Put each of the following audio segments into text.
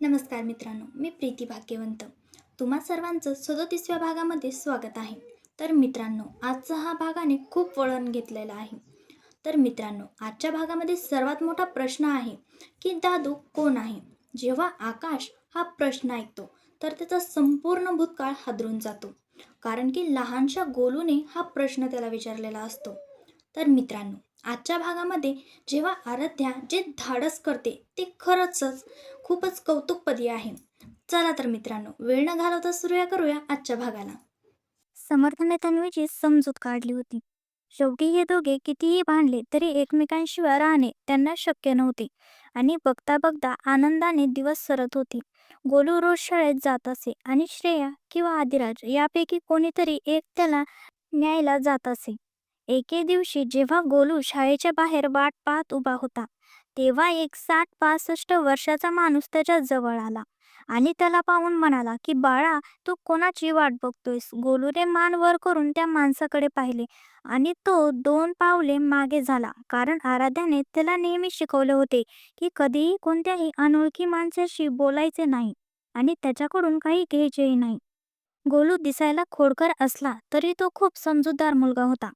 नमस्कार मित्रांनो मी प्रीती भाग्यवंत. तुम्हा सर्वांचं सदोतीसव्या भागामध्ये स्वागत आहे. तर मित्रांनो आजचा हा भागाने खूप वळण घेतलेला आहे. तर मित्रांनो आजच्या भागामध्ये सर्वात मोठा प्रश्न आहे की दादू कोण आहे? जेव्हा आकाश हा प्रश्न ऐकतो तर त्याचा संपूर्ण भूतकाळ हादरून जातो. कारण की लहानशा गोलूने हा प्रश्न त्याला विचारलेला असतो. तर मित्रांनो आजच्या भागामध्ये जेव्हा आराध्या जे धाडस करते ते खरंच खूपच कौतुकपदी आहे. चला तर मित्रांनो वेळ न घालवता सुरूया करूया आजच्या भागाला. समर्थने तन्वीची समजूत काढली होती. शेवटी हे दोघे कितीही भांडले तरी एकमेकांशिवाय राहणे त्यांना शक्य नव्हते आणि बघता बघता आनंदाने दिवस सरत होते. गोलू रोज शाळेत जात असे आणि श्रेया किंवा आदिराज यापैकी कोणीतरी एक त्याला न्यायला जात असे. एके दिवशी जेव्हा गोलू शाळेच्या बाहेर वाट पाहत उभा होता तेव्हा एक साठ पासष्ट वर्षाचा माणूस त्याच्याजवळ आला आणि त्याला पाहून म्हणाला की बाळा तू कोणाची वाट बघतोयस? गोलूने मान वर करून त्या माणसाकडे पाहिले आणि तो दोन पावले मागे झाला कारण आराध्याने त्याला नेहमी शिकवले होते की कधीही कोणत्याही अनोळखी माणसाशी बोलायचे नाही आणि त्याच्याकडून काही घ्यायचेही नाही. गोलू दिसायला खोडकर असला तरी तो खूप समजूतदार मुलगा होता.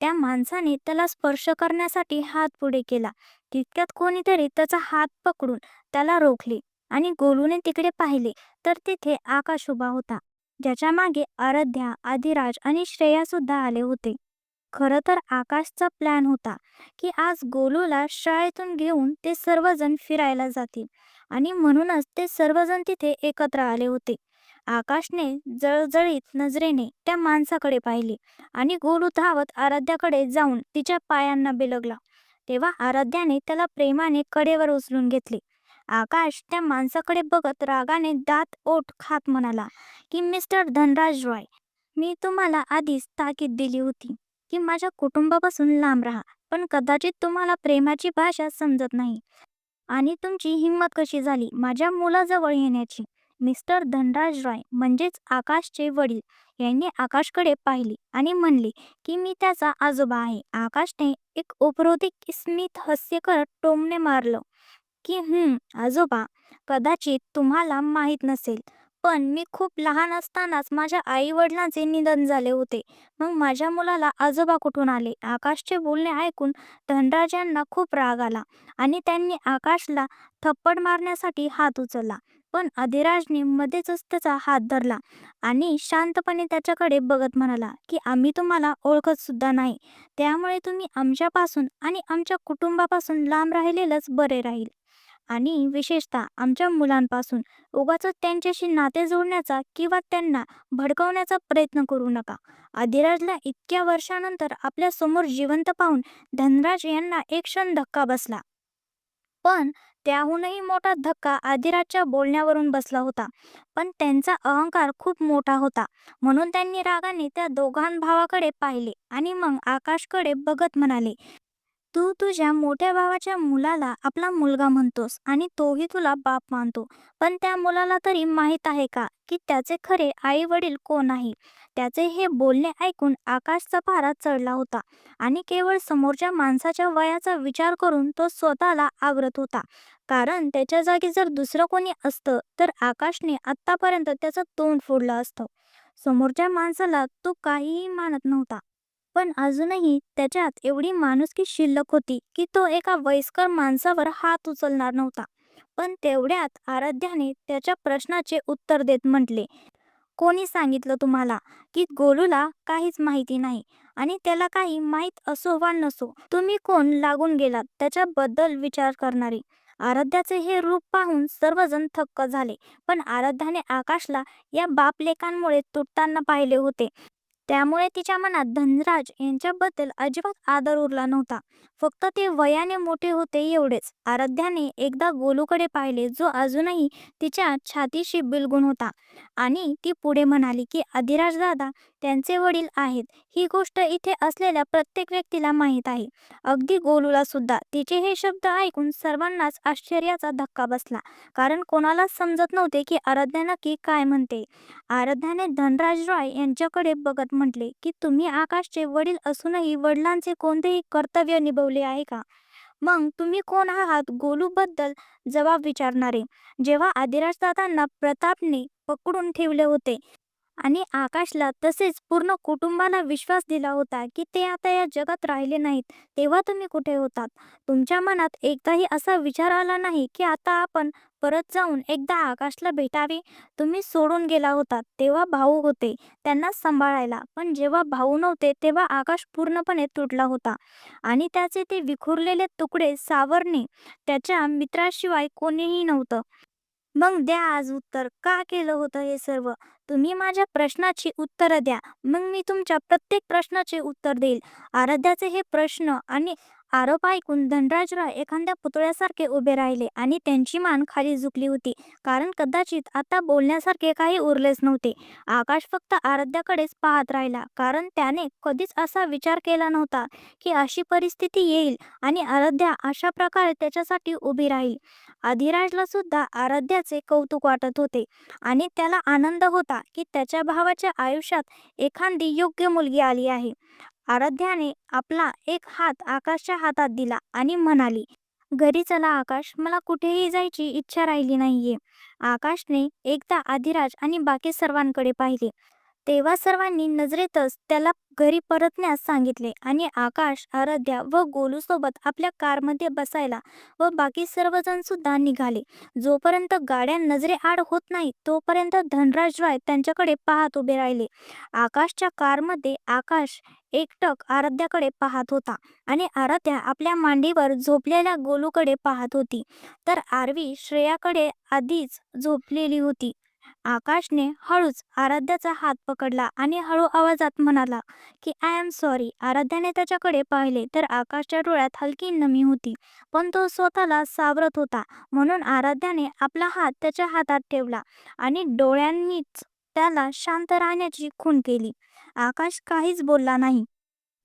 त्या माणसाने त्याला स्पर्श करण्यासाठी हात पुढे केला. तितक्यात कोणीतरी त्याचा हात पकडून त्याला रोखले आणि गोलूने तिकडे पाहिले तर तिथे आकाश उभा होता. ज्याच्या मागे आराध्या आदिराज आणि श्रेया सुद्धा आले होते. खरं तर आकाशचा प्लॅन होता की आज गोलूला शाळेतून घेऊन ते सर्वजण फिरायला जातील आणि म्हणूनच ते सर्वजण तिथे एकत्र आले होते. आकाशने जळजळीत नजरेने त्या माणसाकडे पाहिले आणि गोलू धावत आराध्याकडे जाऊन तिच्या पायांना बिलगला. तेव्हा आराध्याने त्याला प्रेमाने कडेवर उचलून घेतले. आकाश त्या माणसाकडे बघत रागाने दात ओठ खात म्हणाला की मिस्टर धनराज रॉय मी तुम्हाला आधीच ताकीद दिली होती की माझ्या कुटुंबापासून लांब राहा पण कदाचित तुम्हाला प्रेमाची भाषा समजत नाही आणि तुमची हिंमत कशी झाली माझ्या मुलाजवळ येण्याची? मिस्टर धनराज रॉय म्हणजेच आकाशचे वडील यांनी आकाशकडे पाहिले आणि म्हणले की मी त्याचा आजोबा आहे. आकाशने एक उपरोधिक स्मित हास्य करत टोमने मारलं की हम्म आजोबा कदाचित तुम्हाला माहीत नसेल पण मी खूप लहान असतानाच माझ्या आई वडिलांचे निधन झाले होते. मग माझ्या मुलाला आजोबा कुठून आले? आकाशचे बोलणे ऐकून धनराज यांना खूप राग आला आणि त्यांनी आकाशला थप्पड मारण्यासाठी हात उचलला. पण अधिराजने मध्येच त्याचा हात धरला आणि शांतपणे त्याच्याकडे बघत म्हणाला की आम्ही तुम्हाला ओळखत सुद्धा नाही. त्यामुळे तुम्ही आमच्यापासून आणि आमच्या कुटुंबापासून लांब राहिलेलंच बरे राहील. आणि विशेषतः आमच्या मुलांपासून उगाच त्यांच्याशी नाते जोडण्याचा किंवा त्यांना भडकवण्याचा प्रयत्न करू नका. अधिराजला इतक्या वर्षानंतर आपल्यासमोर जिवंत पाहून धनराज यांना एक क्षण धक्का बसला. पण त्याहूनही मोठा धक्का आदिराजच्या बोलण्यावरून बसला होता. पण त्यांचा अहंकार खूप मोठा होता. म्हणून त्यांनी रागाने त्या दोघां भावाकडे पाहिले आणि मग आकाशकडे बघत म्हणाले तू तुझ्या मोठ्या भावाच्या मुलाला आपला मुलगा म्हणतोस आणि तोही तुला बाप मानतो. पण त्या मुलाला तरी माहीत आहे का की त्याचे खरे आई वडील कोण आहे? त्याचे हे बोलणे ऐकून आकाशचा पारा चढला होता आणि केवळ समोरच्या माणसाच्या वयाचा विचार करून तो स्वतःला आवरत होता. कारण त्याच्या जागी जर दुसरं कोणी असतं तर आकाशने आत्तापर्यंत त्याचं तोंड फोडलं असतं. समोरच्या माणसाला तो काहीही मानत नव्हता. पण अजूनही त्याच्यात एवढी माणुसकी शिल्लक होती की तो एका वयस्कर माणसावर हात उचलणार नव्हता. पण तेवढ्यात आराध्याने त्याच्या प्रश्नाचे उत्तर देत म्हटले कोणी सांगितलं तुम्हाला की गोलूला काहीच माहिती नाही आणि त्याला काही माहीत असो वा नसो तुम्ही कोण लागून गेलात त्याच्याबद्दल विचार करणारे? आराध्याचे हे रूप पाहून सर्वजण थक्क झाले पण आराध्याने आकाशला या बापलेकांमुळे तुटताना पाहिले होते. त्यामुळे तिच्या मनात धनराज यांच्याबद्दल अजिबात आदर उरला नव्हता. फक्त ते वयाने मोठे होते एवढेच. आराध्याने एकदा गोलूकडे पाहिले जो अजूनही तिच्या छातीशी बिलगुण होता. आणि ती पुढे म्हणाली की अधिराज दादा त्यांचे वडील आहेत. ही गोष्ट इथे असलेल्या प्रत्येक व्यक्तीला माहीत आहे. अगदी गोलूला सुद्धा. तिचे हे शब्द ऐकून सर्वांनाच आश्चर्याचा धक्का बसला. कारण कोणालाच समजत नव्हते की आराध्या नक्की काय म्हणते. आराध्याने धनराज रॉय यांच्याकडे बघत म्हटले की तुम्ही आकाशचे वडील असूनही वडिलांचे कोणतेही कर्तव्य निभवले आहे का? मग तुम्ही कोण आहात गोलूबद्दल जबाब विचारणारे. जेव्हा आदिराज दादांना प्रतापने पकडून ठेवले होते आणि आकाशला तसेच पूर्ण कुटुंबाला विश्वास दिला होता की ते आता या जगात राहिले नाहीत तेव्हा तुम्ही कुठे होतात? तुमच्या मनात एकदाही असा विचार आला नाही की आता आपण परत जाऊन एकदा आकाशला भेटावे? तुम्ही सोडून गेला होतात तेव्हा भाऊ होते त्यांना सांभाळायला. पण जेव्हा भाऊ नव्हते तेव्हा आकाश पूर्णपणे तुटला होता. आणि त्याचे ते विखुरलेले तुकडे सावरणे त्याच्या मित्राशिवाय कोणीही नव्हतं. मग द्या आज उत्तर. का केलं होतं हे सर्व? तुम्ही माझ्या प्रश्नाची उत्तरं द्या. मग मी तुमच्या प्रत्येक प्रश्नाचे उत्तर देईल. आराध्याचे हे प्रश्न आणि आरोप ऐकून धनराजराव एखाद्या पुतळ्यासारखे उभे राहिले आणि त्यांची मान खाली झुकली होती. कारण कदाचित आता बोलण्यासारखे काही उरलेच नव्हते. आकाश फक्त आराध्याकडेच पाहत राहिला. कारण त्याने कधीच असा विचार केला नव्हता की अशी परिस्थिती येईल आणि आराध्या अशा प्रकारे त्याच्यासाठी उभी राहील. अधिराजला सुद्धा आराध्याचे कौतुक वाटत होते आणि त्याला आनंद होता की त्याच्या भावाच्या आयुष्यात एखादी योग्य मुलगी आली आहे. आराध्याने आपला एक हात आकाशच्या हातात दिला आणि म्हणाली घरी चला आकाश मला कुठेही जायची इच्छा राहिली नाहीये. आकाशने एकदा आधिराज आणि बाकी सर्वांकडे पाहिले. तेव्हा सर्वांनी नजरेतच त्याला घरी परतण्यास सांगितले आणि आकाश आराध्या व गोलूसोबत आपल्या कारमध्ये बसायला व बाकी सर्वजण सुद्धा निघाले. जोपर्यंत गाड्या नजरे आड होत नाही तोपर्यंत धनराज राय त्यांच्याकडे पाहत उभे राहिले. आकाशच्या कारमध्ये आकाश एकटक आराध्याकडे पाहत होता आणि आराध्या आपल्या मांडीवर झोपलेल्या गोलूकडे पाहत होती. तर आरवी श्रेयाकडे आधीच झोपलेली होती. आकाशने हळूच आराध्याचा हात पकडला आणि हळू आवाजात म्हणाला की आय एम सॉरी आराध्याने त्याच्याकडे पाहिले तर आकाशच्या डोळ्यात हलकी नमी होती पण तो स्वतःला सावरत होता. म्हणून आराध्याने आपला हात त्याच्या हातात ठेवला आणि डोळ्यांनीच त्याला शांत राहण्याची खूण केली. आकाश काहीच बोलला नाही.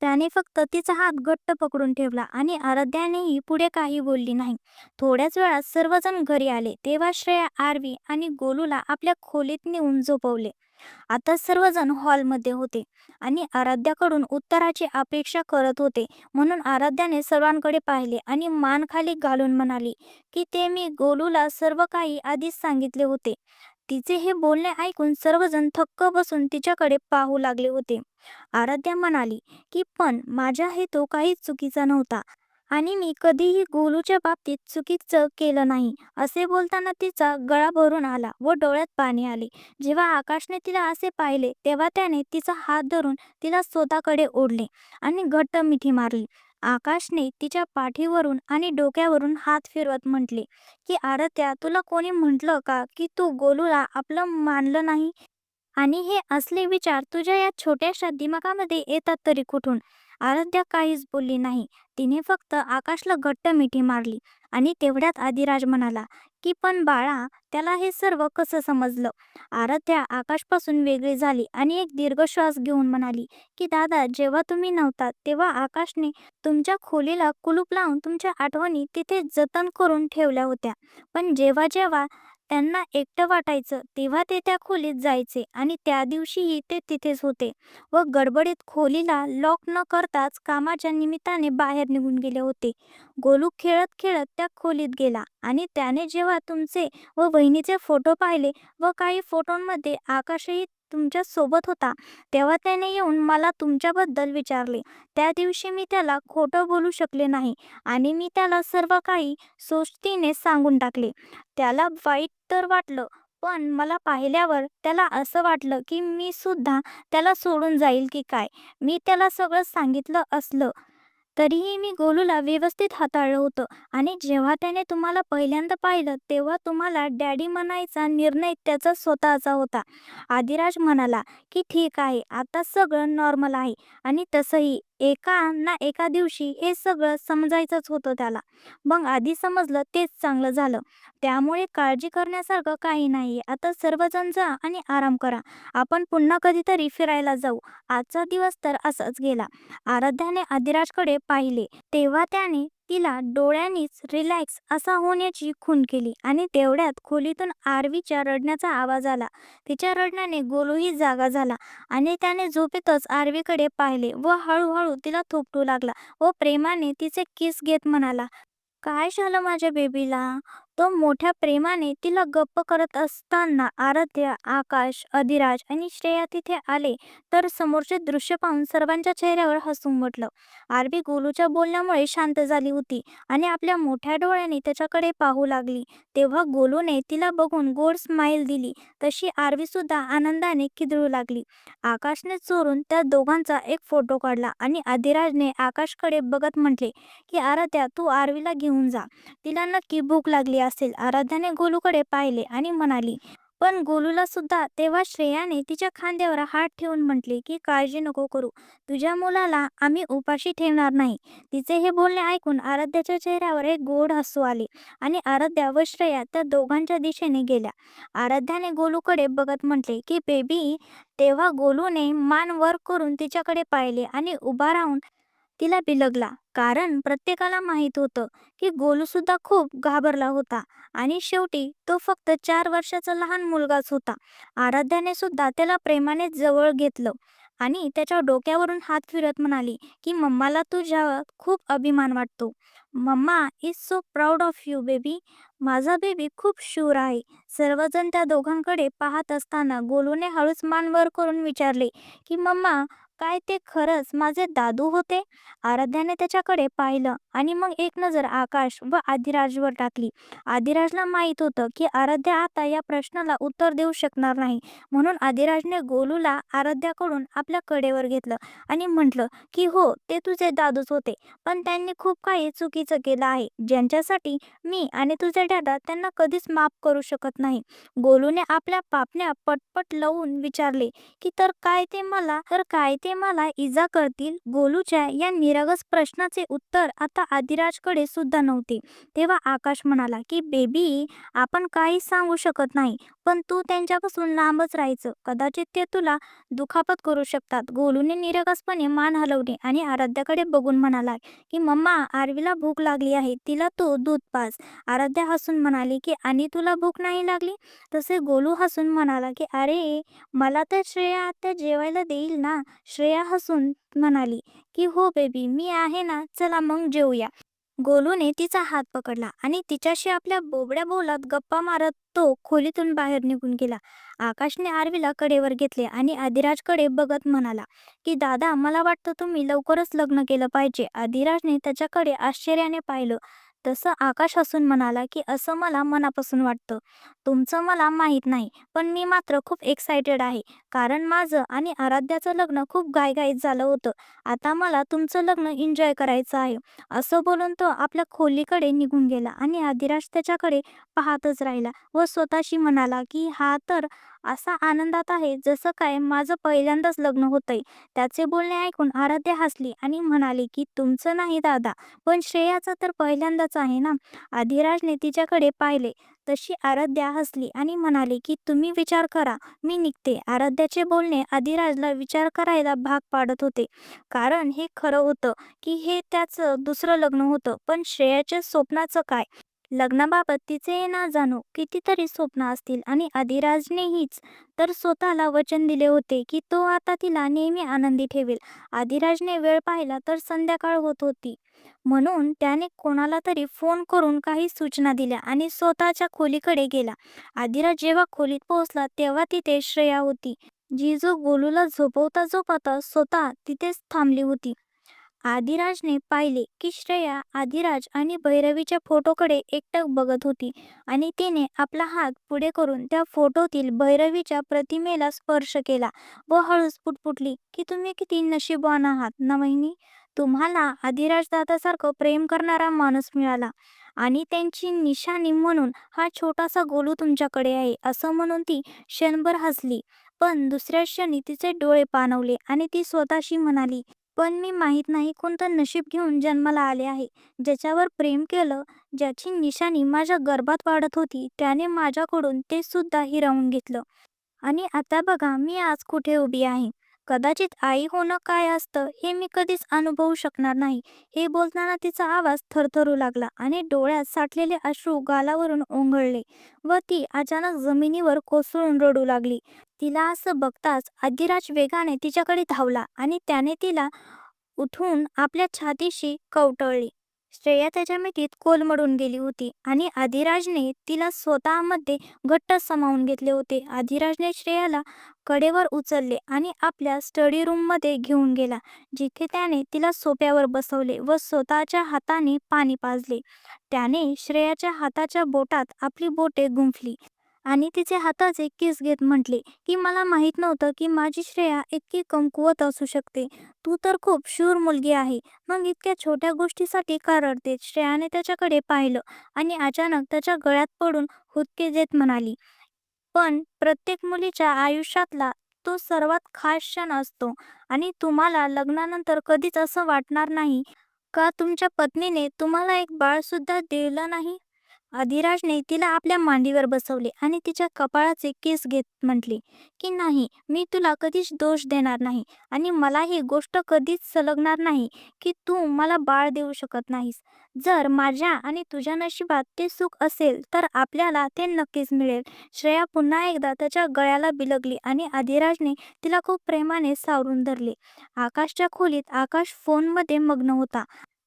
त्याने फक्त तिचा हात घट्ट पकडून ठेवला आणि आराध्यानेही पुढे काही बोलली नाही. थोड्याच वेळात सर्वजण घरी आले. तेव्हा श्रेया आरवी आणि गोलूला आपल्या खोलीत नेऊन झोपवले. आता सर्वजण हॉलमध्ये होते आणि आराध्याकडून उत्तराची अपेक्षा करत होते. म्हणून आराध्याने सर्वांकडे पाहिले आणि मान खाली घालून म्हणाली की ते मी गोलूला सर्व काही आधीच सांगितले होते. तिचे हे बोलणे ऐकून सर्वजण थक्क बसून तिच्याकडे पाहू लागले होते. आराध्या म्हणाली की पण माझा हेतू काहीच चुकीचा नव्हता आणि मी कधीही गोलूच्या बाबतीत चुकीचं केलं नाही. असे बोलताना तिचा गळा भरून आला व डोळ्यात पाणी आले. जेव्हा आकाशने तिला असे पाहिले तेव्हा त्याने तिचा हात धरून तिला स्वतःकडे ओढले आणि घट्ट मिठी मारली. आकाशने तिच्या पाठीवरून आणि डोक्यावरून हात फिरवत म्हटले की आरत्या तुला कोणी म्हटलं का की तू गोलूला आपलं मानलं नाही? आणि हे असले विचार तुझ्या या छोट्याशा दिमागामध्ये येतात तरी कुठून? आराध्या काहीच बोलली नाही. तिने फक्त आकाशला घट्ट मिठी मारली. आणि तेवढ्यात आदिराज म्हणाला की पण बाळा त्याला हे सर्व कसं समजलं? आराध्या आकाशपासून वेगळी झाली आणि एक दीर्घ श्वास घेऊन म्हणाली की दादा जेव्हा तुम्ही नव्हता तेव्हा आकाशने तुमच्या खोलीला कुलूप लावून तुमच्या आठवणी तिथे जतन करून ठेवल्या होत्या. पण जेव्हा जेव्हा त्यांना एकटं वाटायचं तेव्हा ते त्या खोलीत जायचे आणि त्या दिवशीही ते तिथेच होते व गडबडीत खोलीला लॉक न करताच कामाच्या निमित्ताने बाहेर निघून गेले होते. गोलू खेळत खेळत त्या खोलीत गेला आणि त्याने जेव्हा तुमचे व बहिणीचे फोटो पाहिले व काही फोटोंमध्ये आकाशही तुमच्यासोबत होता तेव्हा त्याने येऊन मला तुमच्याबद्दल विचारले. त्या दिवशी मी त्याला खोटं बोलू शकले नाही आणि मी त्याला सर्व काही सोस्तीने सांगून टाकले. त्याला वाईट तर वाटलं पण मला पाहिल्यावर त्याला असं वाटलं की मी सुद्धा त्याला सोडून जाईल की काय? मी त्याला सगळं सांगितलं असलं तरीही मी गोलूला व्यवस्थित हाताळलं होतं आणि जेव्हा त्याने तुम्हाला पहिल्यांदा पाहिलं तेव्हा तुम्हाला डॅडी म्हणायचा निर्णय त्याचा स्वतःचा होता. आदिराज म्हणाला की ठीक आहे आता सगळं नॉर्मल आहे आणि तसंही एका ना एका दिवशी हे सगळं समजायचंच होतं त्याला. मग आधी समजलं तेच चांगलं झालं. त्यामुळे काळजी करण्यासारखं काही नाही आता सर्वजण जा आणि आराम करा. आपण पुन्हा कधीतरी फिरायला जाऊ. आजचा दिवस तर असाच गेला. आराध्याने आदिराजकडे पाहिले. तेव्हा त्याने तिला डोळ्यांनीच रिलॅक्स असा होण्याची खून केली आणि तेवढ्यात खोलीतून आरवीच्या रडण्याचा आवाज आला. तिच्या रडण्याने गोलूही जागा झाला आणि त्याने झोपेतच आरवीकडे पाहिले व हळूहळू तिला थोपटू लागला व प्रेमाने तिचे किस घेत म्हणाला काय झालं माझ्या बेबीला तो मोठ्या प्रेमाने तिला गप्प करत असताना आराध्य आकाश अधिराज आणि श्रेया तिथे आले तर समोरचे दृश्य पाहून सर्वांच्या चेहऱ्यावर हसू उमटलं आरबी गोलूच्या बोलण्यामुळे शांत झाली होती आणि आपल्या मोठ्या डोळ्याने त्याच्याकडे पाहू लागली. तेव्हा गोलूने तिला बघून गोड स्माईल दिली. तशी आरवी सुद्धा आनंदाने खिदळू लागली. आकाशने चोरून त्या दोघांचा एक फोटो काढला आणि अधिराजने आकाशकडे बघत म्हटले की आराध्या तू आरवीला घेऊन जा. तिला नक्की भूक लागली असेल. आराध्याने गोलूकडे पाहिले आणि म्हणाली पण गोलूला सुद्धा तेव्हा श्रेयाने तिच्या खांद्यावर हात ठेवून म्हटले की काळजी नको करू. तुझ्या मुलाला आम्ही उपाशी ठेवणार नाही. तिचे हे बोलणे ऐकून आराध्याच्या चेहऱ्यावर एक गोड हसू आले आणि आराध्या व श्रेया त्या दोघांच्या दिशेने गेल्या. आराध्याने गोलूकडे बघत म्हटले की बेबी तेव्हा गोलूने मान वर करून तिच्याकडे पाहिले आणि उभा राहून तिला बिलगला. कारण प्रत्येकाला माहीत होतं की गोलूसुद्धा खूप घाबरला होता. आणि शेवटी तो फक्त चार वर्षाचा लहान मुलगाच होता. आराध्याने सुद्धा त्याला प्रेमाने जवळ घेतलं. आणि त्याच्या डोक्यावरून हात फिरत म्हणाली की मम्माला तुझ्यावर खूप अभिमान वाटतो. Mamma is so proud of you baby माझा बेबी खूप शूर आहे. सर्वजण त्या दोघांकडे पाहत असताना गोलूने हळूच मान वर करून विचारले की मम्मा काय ते खरंच माझे दादू होते? आराध्याने त्याच्याकडे पाहिलं आणि मग एक नजर आकाश व आदिराजवर टाकली. आदिराजला माहीत होतं की आराध्या आता या प्रश्नाला उत्तर देऊ शकणार नाही. म्हणून आदिराजने गोलूला आराध्याकडून आपल्या कडेवर घेतलं आणि म्हटलं की हो ते तुझे दादूच होते. पण त्यांनी खूप काही चुकीचं केलं आहे. ज्यांच्यासाठी मी आणि तुझे दादा त्यांना कधीच माफ करू शकत नाही. गोलूने आपल्या पापण्या पटपट लावून विचारले की तर काय ते मला? तर काय ते मला इजा करतील? गोलूच्या या निरागस प्रश्नाचे उत्तर आता आदिराजकडे सुद्धा नव्हते. तेव्हा आकाश म्हणाला की बेबी आपण काही सांगू शकत नाही. पण तू त्यांच्यापासून लांबच राहायचं. कदाचित ते तुला दुखापत करू शकतात. गोलूने निरगसपणे मान हलवली आणि आराध्याकडे बघून म्हणाला की मम्मा आरवीला भूक लागली आहे. तिला तू दूध पास आराध्या हसून म्हणाली की आणि तुला भूक नाही लागली? तसे गोलू हसून म्हणाला की अरे मला तर श्रेया आता जेवायला देईल ना. श्रेया हसून म्हणाली की हो बेबी मी आहे ना. चला मग जेवूया गोलूने तिचा हात पकडला आणि तिच्याशी आपल्या बोबड्या बोलात गप्पा मारत तो खोलीतून बाहेर निघून गेला. आकाशने आरवीला कडेवर घेतले आणि आदिराजकडे बघत म्हणाला की दादा मला वाटतं तुम्ही लवकरच लग्न केलं पाहिजे. आदिराजने त्याच्याकडे आश्चर्याने पाहिलं. तसं आकाश हसून म्हणाला की असं मला मनापासून वाटतं. तुमचं मला माहीत नाही पण मी मात्र खूप एक्सायटेड आहे. कारण माझं आणि आराध्याचं लग्न खूप घाईघाईत झालं होतं. आता मला तुमचं लग्न एन्जॉय करायचं आहे. असं बोलून तो आपल्या खोलीकडे निघून गेला आणि आदिराज त्याच्याकडे पाहतच राहिला व स्वतःशी म्हणाला की हा तर असा आनंदात आहे जसं काय माझं पहिल्यांदाच लग्न होतंय. त्याचे बोलणे ऐकून आराध्या हसली आणि म्हणाली की तुमचं नाही दादा पण श्रेयाचं तर पहिल्यांदाच आहे ना. अधिराजने तिच्याकडे पाहिले तशी आराध्या हसली आणि म्हणाली की तुम्ही विचार करा मी निघते. आराध्याचे बोलणे अधिराजला विचार करायला भाग पाडत होते. कारण हे खरं होतं की हे त्याचं दुसरं लग्न होतं पण श्रेयाच्या स्वप्नाचं काय? लग्नाबाबत तिचे ना जाणो कितीतरी स्वप्न असतील आणि आदिराजनेहीच तर स्वतःला वचन दिले होते की तो आता तिला नेहमी आनंदी ठेवेल. आदिराजने वेळ पाहिला तर संध्याकाळ होत होती. म्हणून त्याने कोणाला तरी फोन करून काही सूचना दिल्या आणि स्वतःच्या खोलीकडे गेला. आदिराज जेव्हा खोलीत पोहोचला तेव्हा तिथे श्रेया होती. जी जो गोलूला झोपवता झोपवता स्वतः तिथेच थांबली होती. आदिराजने पाहिले की श्रेया आदिराज आणि भैरवीच्या फोटोकडे एकटक बघत होती आणि तिने आपला हात पुढे करून त्या फोटोतील भैरवीच्या प्रतिमेला स्पर्श केला व हळूच पुटपुटली की तुम्ही किती नशीबवान आहात ना वहिनी? तुम्हाला आदिराज दादासारखं प्रेम करणारा माणूस मिळाला आणि त्यांची निशाणी म्हणून हा छोटासा गोलू तुमच्याकडे आहे असं म्हणून ती क्षणभर हसली. पण दुसऱ्या क्षणी तिचे डोळे पाणवले आणि ती स्वतःशी म्हणाली पण मी माहीत नाही कोणतं नशीब घेऊन जन्माला आले आहे. ज्याच्यावर प्रेम केलं ज्याची निशाणी माझ्या गर्भात वाढत होती त्याने माझ्याकडून ते सुद्धा हिरावून घेतलं. आणि आता बघा मी आज कुठे उभी आहे? कदाचित आई होणं काय असतं हे मी कधीच अनुभवू शकणार नाही. हे बोलताना तिचा आवाज थरथरू लागला आणि डोळ्यात साठलेले अश्रू गालावरून ओंघळले व ती अचानक जमिनीवर कोसळून रडू लागली. तिला असं बघताच अधिराज वेगाने तिच्याकडे धावला आणि त्याने तिला उठून आपल्या छातीशी कवटळली. श्रेया त्याच्या मिठीत कोलमडून गेली होती आणि आधिराजने तिला स्वतःमध्ये घट्ट समावून घेतले होते. आधिराजने श्रेयाला कडेवर उचलले आणि आपल्या स्टडी रूममध्ये घेऊन गेला जिथे त्याने तिला सोप्यावर बसवले व स्वतःच्या हाताने पाणी पाजले. त्याने श्रेयाच्या हाताच्या बोटात आपली बोटे गुंफली. आणि तिचे हाताचे किस घेत म्हटले की मला माहीत नव्हतं की माझी श्रेया इतकी कमकुवत असू शकते. तू तर खूप शूर मुलगी आहे. मग इतक्या छोट्या गोष्टीसाठी का रडते श्रेयाने त्याच्याकडे पाहिलं आणि अचानक त्याच्या गळ्यात पडून हुदके देत म्हणाली पण प्रत्येक मुलीच्या आयुष्यातला तो सर्वात खास क्षण असतो आणि तुम्हाला लग्नानंतर कधीच असं वाटणार नाही. का तुमच्या पत्नीने तुम्हाला एक बाळ सुद्धा दिलं नाही? अधिराजने तिला आपल्या मांडीवर बसवले आणि तिच्या कपाळाचे केस घेत म्हटले की नाही मी तुला कधीच दोष देणार नाही आणि मला ही गोष्ट कधीच सलगणार नाही की तू मला बाळ देऊ शकत नाहीस. जर माझ्या आणि तुझ्या नशिबात ते सुख असेल तर आपल्याला ते नक्कीच मिळेल. श्रेया पुन्हा एकदा त्याच्या गळ्याला बिलगली आणि अधिराजने तिला खूप प्रेमाने सावरून धरले. आकाशच्या खोलीत आकाश फोनमध्ये मग्न होता.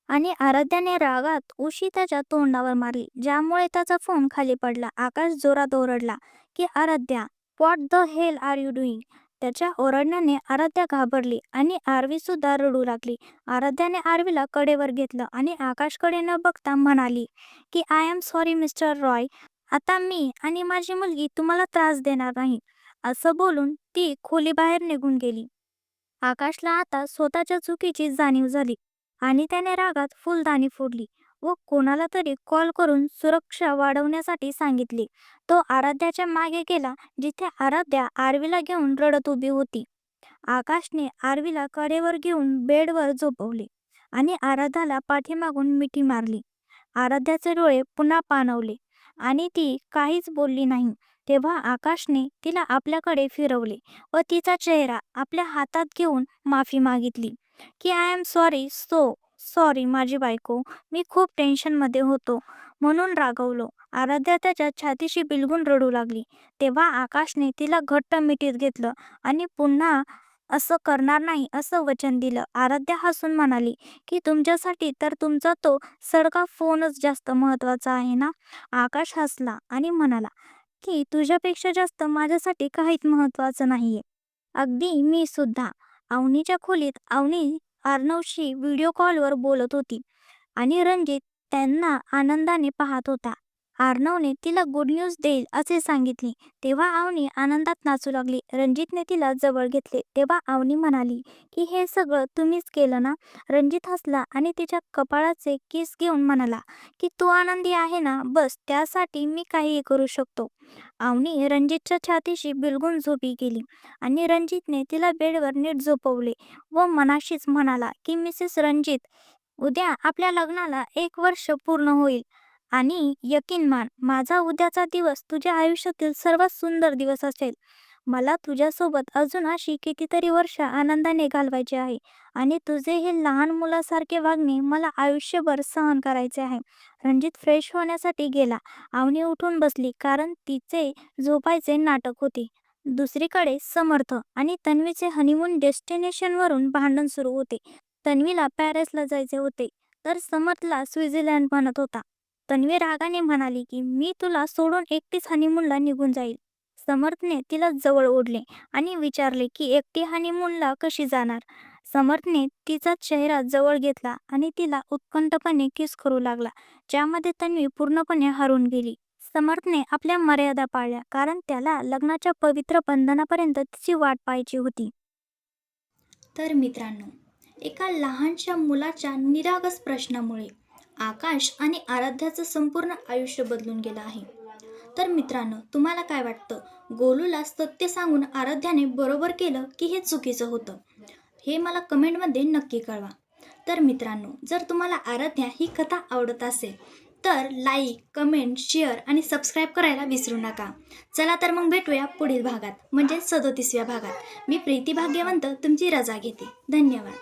आणि आराध्याने रागात उशी त्याच्या तोंडावर मारली ज्यामुळे त्याचा फोन खाली पडला आकाश जोरात ओरडला की Aaradhya what the hell are you doing त्याच्या ओरडण्याने आराध्या घाबरली आणि आरवी सुद्धा रडू लागली. आराध्याने आरवीला कडेवर घेतलं आणि आकाशकडे न बघता म्हणाली की I am sorry mister Roy आता मी आणि माझी मुलगी तुम्हाला त्रास देणार नाही. असं बोलून ती खोलीबाहेर निघून गेली. आकाशला आता स्वतःच्या चुकीची जाणीव झाली. आणि त्याने रागात फुलदाणी फोडली व कोणाला तरी कॉल करून सुरक्षा वाढवण्यासाठी सांगितले. तो आराध्याच्या मागे गेला जिथे आराध्या आरवीला घेऊन रडत उभी होती. आकाशने आरवीला कडेवर घेऊन बेडवर झोपवले आणि आराध्याला पाठीमागून मिठी मारली. आराध्याचे डोळे पुन्हा पाणवले आणि ती काहीच बोलली नाही. तेव्हा आकाशने तिला आपल्याकडे फिरवले व तिचा चेहरा आपल्या हातात घेऊन माफी मागितली. की I am sorry so sorry माझी बायको. मी खूप टेन्शनमध्ये होतो. म्हणून रागवलो. आराध्या त्याच्या छातीशी बिलगून रडू लागली. तेव्हा आकाशने तिला घट्ट मिठीत घेतलं आणि पुन्हा असं करणार नाही असं वचन दिलं. आराध्या हसून म्हणाली की तुमच्यासाठी तर तुमचा तो सडका फोनच जास्त महत्त्वाचा आहे ना? आकाश हसला आणि म्हणाला की तुझ्यापेक्षा जास्त माझ्यासाठी काहीच महत्वाचं आहे अगदी मी सुद्धा अवनीच्या खोलीत अवनी अर्णवशी व्हिडिओ कॉलवर बोलत होती आणि रणजित त्यांना आनंदाने पाहत होता. आर्नवने तिला गुड न्यूज देईल असे सांगितले. तेव्हा आवनी आनंदात नाचू लागली. रणजितने तिला जवळ घेतले. तेव्हा आवनी म्हणाली की हे सगळं तुम्हीच केलं ना? रणजित हसला आणि तिच्या कपाळाचे किस घेऊन म्हणाला की तू आनंदी आहे ना? बस त्यासाठी मी काहीही करू शकतो. आवनी रणजितच्या छातीशी बिलगून झोपी गेली आणि रणजितने तिला बेडवर नीट झोपवले व मनाशीच म्हणाला की मिसेस रणजित उद्या आपल्या लग्नाला एक वर्ष पूर्ण होईल. आणि यकीन मान माझा उद्याचा दिवस तुझ्या आयुष्यातील सर्वात सुंदर दिवस असेल. मला तुझ्यासोबत अजून अशी कितीतरी वर्ष आनंदाने घालवायची आहे आणि तुझे हे लहान मुलासारखे वागणे मला आयुष्यभर सहन करायचे आहे. रणजित फ्रेश होण्यासाठी गेला. आवनी उठून बसली कारण तिचे झोपायचे नाटक होते. दुसरीकडे समर्थ आणि तन्वीचे हनीमून डेस्टिनेशनवरून भांडण सुरू होते. तन्वीला पॅरिसला जायचे होते. तर समर्थला स्वित्झर्लंड म्हणत होता. तन्वी रागाने म्हणाली की मी तुला सोडून एकटीच हनीमूनला निघून जाईल. समर्थने तिला जवळ ओढले आणि विचारले की एकटी हनीमूनला कशी जाणार? समर्थने तिचा चेहरा जवळ घेतला आणि तिला उत्कंठपणे किस करू लागला ज्यामध्ये तन्वी पूर्णपणे हरून गेली. समर्थने आपल्या मर्यादा पाळल्या कारण त्याला लग्नाच्या पवित्र बंधनापर्यंत तिची वाट पाहायची होती. तर मित्रांनो एका लहानशा मुलाच्या निरागस प्रश्नामुळे आकाश आणि आराध्याचं संपूर्ण आयुष्य बदलून गेलं आहे. तर मित्रांनो तुम्हाला काय वाटतं? गोलूला सत्य सांगून आराध्याने बरोबर केलं की हे चुकीचं होतं? हे मला कमेंटमध्ये नक्की कळवा. तर मित्रांनो जर तुम्हाला आराध्या ही कथा आवडत असेल तर लाईक कमेंट शेअर आणि सबस्क्राईब करायला विसरू नका. चला तर मग भेटूया पुढील भागात म्हणजे सदोतीसव्या भागात. मी प्रीती भाग्यवंत तुमची रजा घेते. धन्यवाद.